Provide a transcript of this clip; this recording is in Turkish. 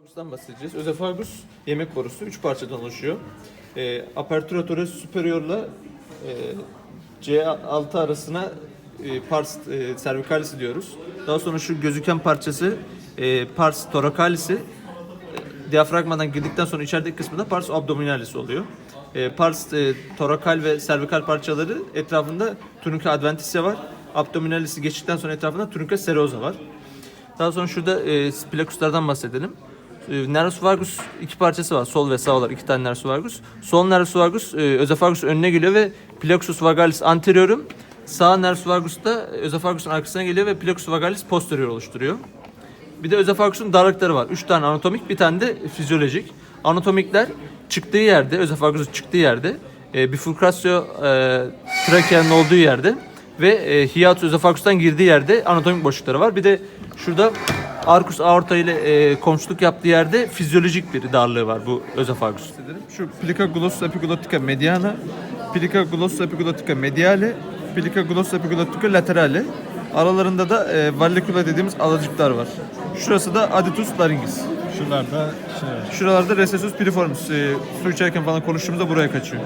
Özefagus'tan bahsedeceğiz. Özefagus yemek borusu 3 parçadan oluşuyor. E, apertura torus superior'la e, C6 arasına e, pars e, cervicalis'i diyoruz. Daha sonra şu gözüken parçası e, pars thoracalis'i e, diyafragmadan girdikten sonra içerideki kısmı da pars abdominalis oluyor. E, pars e, torakal ve servikal parçaları etrafında tunica adventitia var. Abdominalis'i geçtikten sonra etrafında tunica serosa var. Daha sonra şurada e, splacuslardan bahsedelim. E, nervus vagus iki parçası var. Sol ve sağ olarak iki tane nervus vagus. Sol nervus vagus e, özefagus önüne geliyor ve plexus vagalis anteriorum. Sağ nervus vagus da özefagusun arkasına geliyor ve plexus vagalis posterior oluşturuyor. Bir de özefagusun darlıkları var. Üç tane anatomik, bir tane de fizyolojik. Anatomikler çıktığı yerde, özefagusun çıktığı yerde, e, bifurkasyo e, trakeanın olduğu yerde ve e, hiatus özefagustan girdiği yerde anatomik boşlukları var. Bir de şurada arcus aorta ile e, komşuluk yaptığı yerde fizyolojik bir darlığı var bu özefagus. Şu plica glossus epiglottica mediana, plica glossus epiglottica mediale, plica glossus epiglottica laterale. Aralarında da e, vallecula dediğimiz alacıklar var. Şurası da aditus laringis. Şuralarda şey var. Şuralarda recessus piriformis. E, su içerken falan konuştuğumuzda buraya kaçıyor.